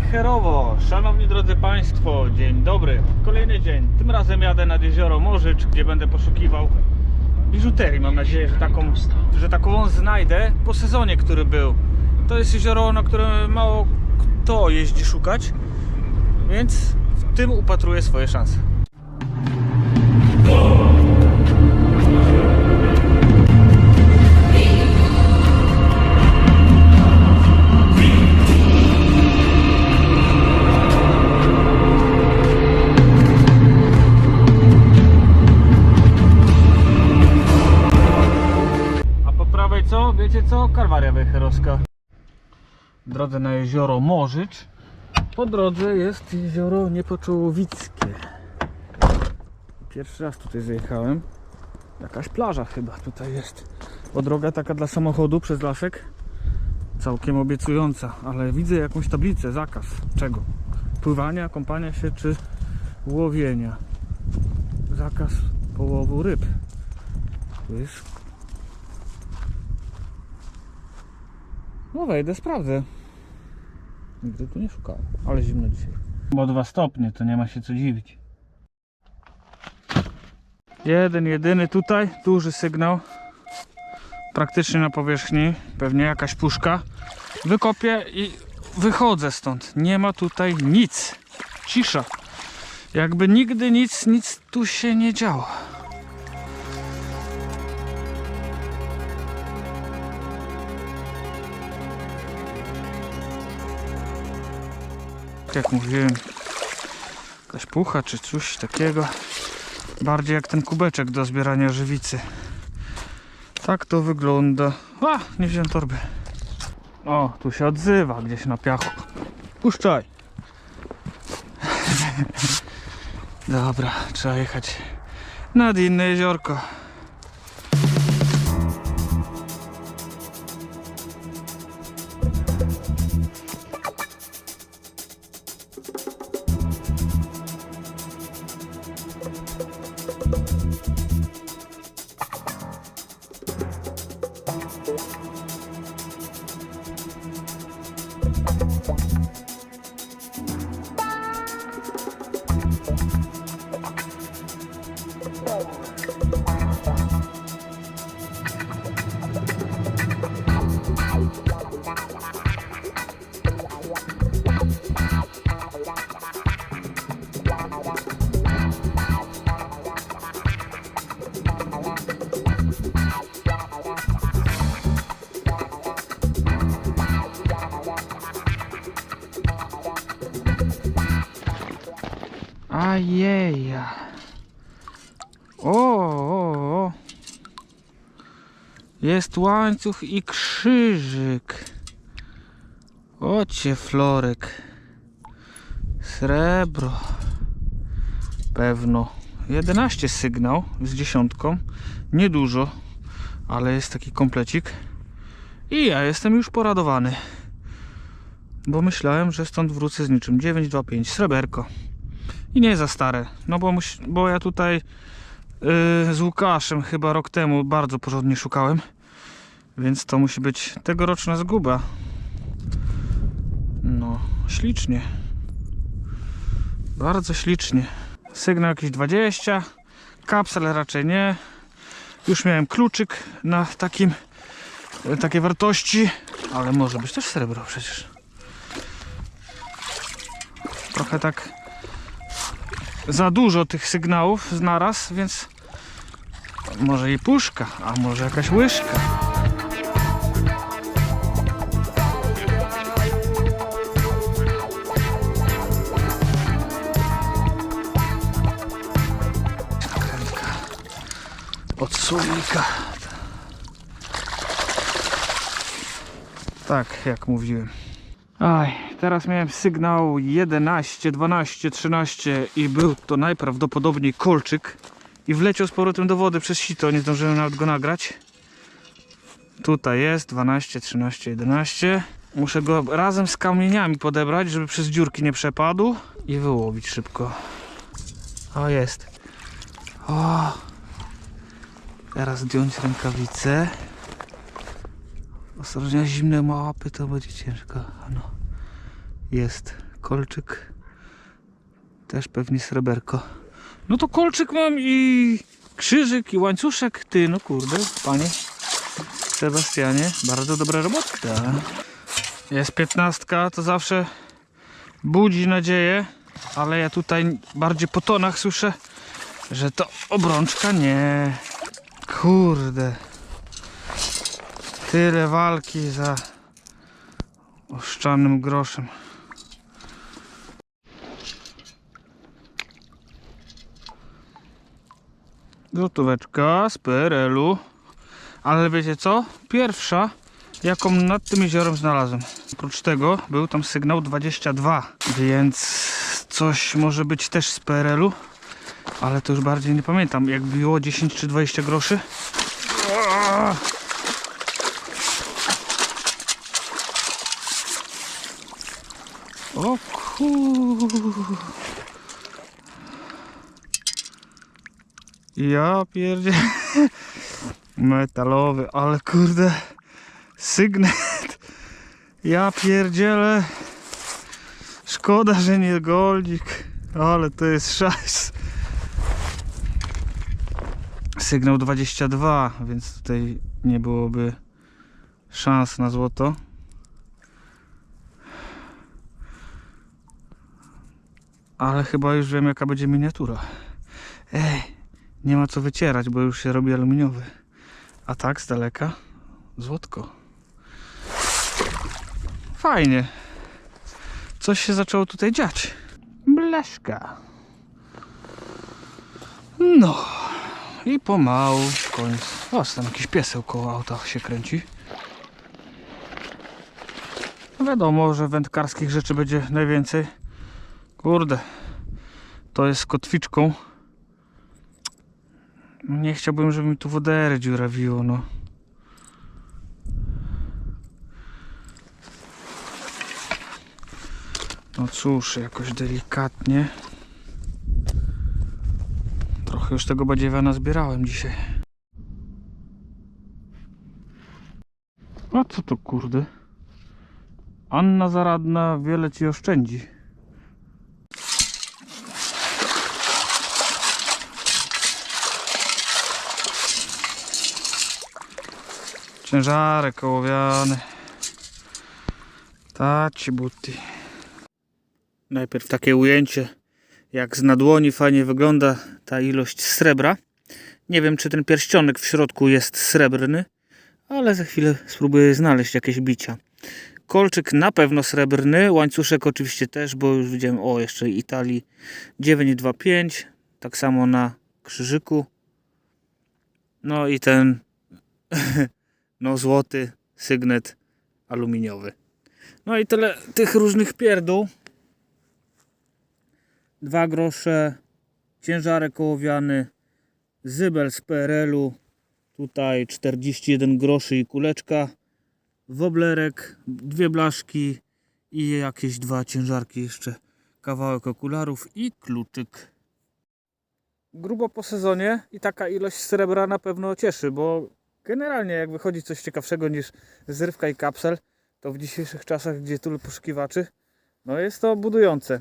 Wejherowo. Szanowni drodzy Państwo, dzień dobry. Kolejny dzień. Tym razem jadę nad jezioro Morzycz, gdzie będę poszukiwał biżuterii. Mam nadzieję, że taką, że taką znajdę po sezonie, który był. To jest jezioro, na które mało kto jeździ szukać, więc w tym upatruję swoje szanse. W drodze na jezioro Morzycz. Po drodze jest jezioro Niepoczołowickie. Pierwszy raz tutaj zajechałem. Jakaś plaża chyba tutaj jest. Bo droga taka dla samochodu przez lasek. Całkiem obiecująca, ale widzę jakąś tablicę, zakaz. Czego? Pływania, kąpania się czy łowienia. Zakaz połowu ryb. Tu jest No wejdę, sprawdzę. Nigdy tu nie szukałem, ale zimno dzisiaj. Bo dwa stopnie, to nie ma się co dziwić. Jeden, jedyny tutaj, duży sygnał. Praktycznie na powierzchni, pewnie jakaś puszka. Wykopię i wychodzę stąd. Nie ma tutaj nic. Cisza. Jakby nigdy nic, nic tu się nie działo. Jak mówiłem, jakaś pucha czy coś takiego. Bardziej jak ten kubeczek do zbierania żywicy. Tak to wygląda. A, nie wziąłem torby. O, tu się odzywa gdzieś na piachu. Puszczaj. Dobra, trzeba jechać nad inne jeziorko. Ajeja. O, o, o. Jest łańcuch i krzyżyk. Ocie florek. Srebro. Pewno. 11 sygnał z dziesiątką. Niedużo, ale jest taki komplecik. I ja jestem już poradowany. Bo myślałem, że stąd wrócę z niczym. 925 sreberko. I nie za stare. No bo, bo ja tutaj yy, z Łukaszem chyba rok temu bardzo porządnie szukałem. Więc to musi być tegoroczna zguba. No, ślicznie. Bardzo ślicznie. Sygnał jakieś 20. Kapsel raczej nie. Już miałem kluczyk na takim e, takie wartości, ale może być też srebro przecież. Trochę tak za dużo tych sygnałów naraz, więc może i puszka, a może jakaś łyżka. Słownika. Tak, jak mówiłem. Aj, teraz miałem sygnał 11, 12, 13 i był to najprawdopodobniej kolczyk i wleciał z powrotem do wody przez sito, nie zdążyłem nawet go nagrać. Tutaj jest 12, 13, 11. Muszę go razem z kamieniami podebrać, żeby przez dziurki nie przepadł i wyłowić szybko. O, jest. O! Teraz zdjąć rękawice. Ostrożnie, zimne ma łapy, to będzie ciężko. No. Jest kolczyk. Też pewnie sreberko. No to kolczyk mam i krzyżyk i łańcuszek. Ty, no kurde, panie Sebastianie, bardzo dobra robotka. Jest piętnastka, to zawsze budzi nadzieję, ale ja tutaj bardziej po tonach słyszę, że to obrączka nie. Kurde. Tyle walki za oszczanym groszem. Gotóweczka z PRL-u. Ale wiecie co? Pierwsza, jaką nad tym jeziorem znalazłem. Oprócz tego był tam sygnał 22, więc coś może być też z PRL-u, ale to już bardziej nie pamiętam. Jak było 10 czy 20 groszy. O. Ja pierdzie... Metalowy, ale kurde... Sygnet... Ja pierdzielę... Szkoda, że nie goldzik. Ale to jest szajs. Sygnał 22, więc tutaj nie byłoby szans na złoto. Ale chyba już wiem jaka będzie miniatura. Ej, nie ma co wycierać, bo już się robi aluminiowy. A tak z daleka złotko. Fajnie. Coś się zaczęło tutaj dziać. Blaszka. No. I pomału w końcu. O, tam jakiś pieseł koło auta się kręci. Wiadomo, że wędkarskich rzeczy będzie najwięcej. Kurde. To jest kotwiczką. Nie chciałbym, żeby mi tu wodery dziurawiło, no. No cóż, jakoś delikatnie. Trochę już tego badziewa nazbierałem dzisiaj. A co to kurde? Anna Zaradna wiele ci oszczędzi. Ciężarek ołowiany. Taci buty. Najpierw takie ujęcie, jak z nadłoni fajnie wygląda ta ilość srebra. Nie wiem, czy ten pierścionek w środku jest srebrny, ale za chwilę spróbuję znaleźć jakieś bicia. Kolczyk na pewno srebrny, łańcuszek oczywiście też, bo już widziałem, o jeszcze Italii 925, tak samo na krzyżyku. No i ten no złoty sygnet aluminiowy. No i tyle tych różnych pierdół. Dwa grosze, ciężarek ołowiany, zybel z PRL-u, tutaj 41 groszy i kuleczka, woblerek, dwie blaszki i jakieś dwa ciężarki jeszcze, kawałek okularów i kluczyk. Grubo po sezonie i taka ilość srebra na pewno cieszy, bo generalnie jak wychodzi coś ciekawszego niż zrywka i kapsel, to w dzisiejszych czasach, gdzie tylu poszukiwaczy, no jest to budujące.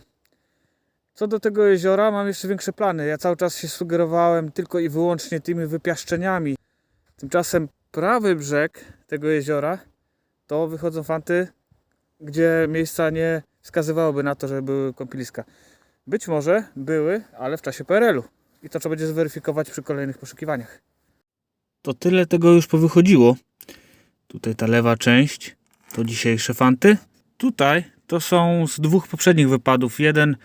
Co do tego jeziora, mam jeszcze większe plany. Ja cały czas się sugerowałem tylko i wyłącznie tymi wypiaszczeniami. Tymczasem prawy brzeg tego jeziora to wychodzą fanty, gdzie miejsca nie wskazywałyby na to, że były kąpieliska. Być może były, ale w czasie PRL-u. I to trzeba będzie zweryfikować przy kolejnych poszukiwaniach. To tyle tego już powychodziło. Tutaj ta lewa część to dzisiejsze fanty. Tutaj to są z dwóch poprzednich wypadów. Jeden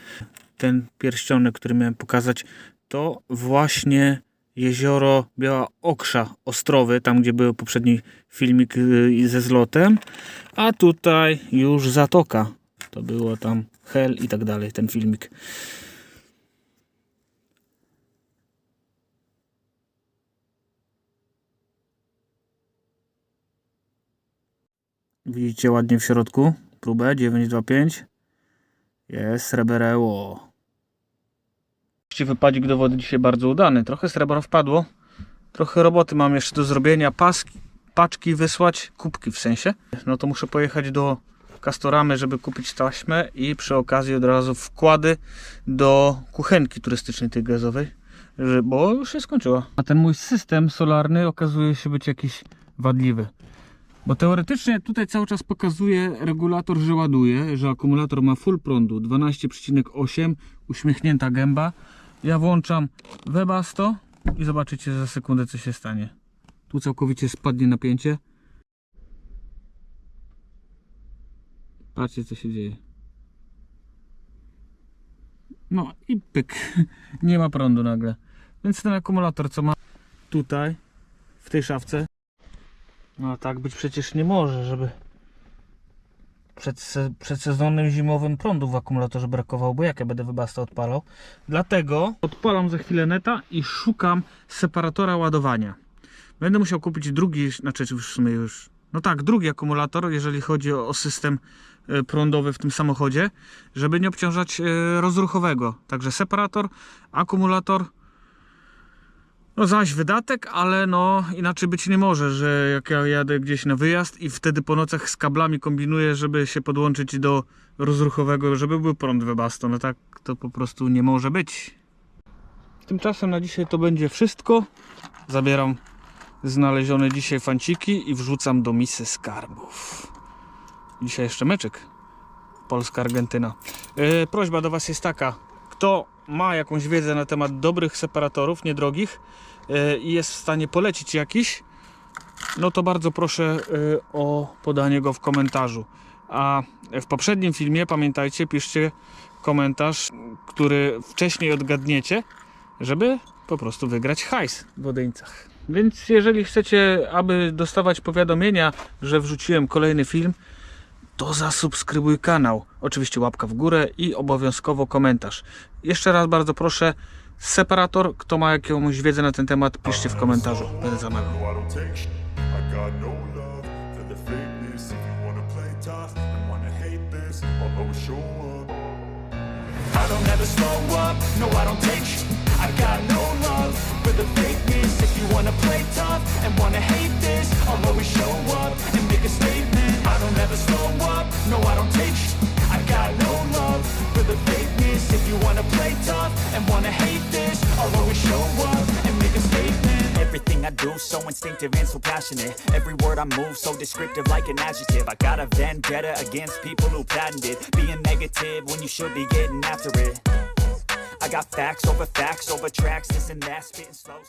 ten pierścionek, który miałem pokazać, to właśnie jezioro Biała Oksza, Ostrowy, tam gdzie był poprzedni filmik y, ze zlotem, a tutaj już Zatoka. To było tam Hel i tak dalej, ten filmik. Widzicie ładnie w środku próbę 925. Jest srebereło. Wypadzik do wody dzisiaj bardzo udany. Trochę srebra wpadło. Trochę roboty mam jeszcze do zrobienia. Paski, paczki wysłać, kubki w sensie. No to muszę pojechać do Castoramy, żeby kupić taśmę i przy okazji od razu wkłady do kuchenki turystycznej tej gazowej, bo już się skończyła. A ten mój system solarny okazuje się być jakiś wadliwy. Bo teoretycznie tutaj cały czas pokazuje regulator, że ładuje, że akumulator ma full prądu 12,8, uśmiechnięta gęba. Ja włączam Webasto i zobaczycie za sekundę co się stanie. Tu całkowicie spadnie napięcie. Patrzcie co się dzieje. No i pyk. Nie ma prądu nagle. Więc ten akumulator co ma tutaj w tej szafce no tak być przecież nie może, żeby przed, se, przed sezonem zimowym prądu w akumulatorze brakowało, bo jak ja będę wybasta odpalał. Dlatego odpalam za chwilę neta i szukam separatora ładowania. Będę musiał kupić drugi, znaczy w sumie już, no tak, drugi akumulator, jeżeli chodzi o, o system e, prądowy w tym samochodzie, żeby nie obciążać e, rozruchowego. Także separator, akumulator, no zaś wydatek, ale no inaczej być nie może, że jak ja jadę gdzieś na wyjazd i wtedy po nocach z kablami kombinuję, żeby się podłączyć do rozruchowego, żeby był prąd webasto. No tak to po prostu nie może być. Tymczasem na dzisiaj to będzie wszystko. Zabieram znalezione dzisiaj fanciki i wrzucam do misy skarbów. Dzisiaj jeszcze meczek. Polska-Argentyna. Yy, prośba do Was jest taka. Kto ma jakąś wiedzę na temat dobrych separatorów, niedrogich yy, i jest w stanie polecić jakiś, no to bardzo proszę yy, o podanie go w komentarzu. A w poprzednim filmie pamiętajcie, piszcie komentarz, który wcześniej odgadniecie, żeby po prostu wygrać hajs w Odeńcach. Więc jeżeli chcecie, aby dostawać powiadomienia, że wrzuciłem kolejny film, to zasubskrybuj kanał. Oczywiście łapka w górę i obowiązkowo komentarz. Jeszcze raz bardzo proszę, separator, kto ma jakąś wiedzę na ten temat, piszcie w komentarzu. Będę za I don't ever slow up, no I don't take I got no love for the fakeness. If you wanna play tough and wanna hate this, I'll always show up and make a statement. I don't ever slow no I don't take I got no love for the fakeness. If you wanna play tough and wanna hate this, I'll always show up and make a statement. Everything I do so instinctive and so passionate. Every word I move so descriptive like an adjective. I got a vendetta against people who patented being negative when you should be getting after it. I got facts over facts over tracks, this and that, spitting slow.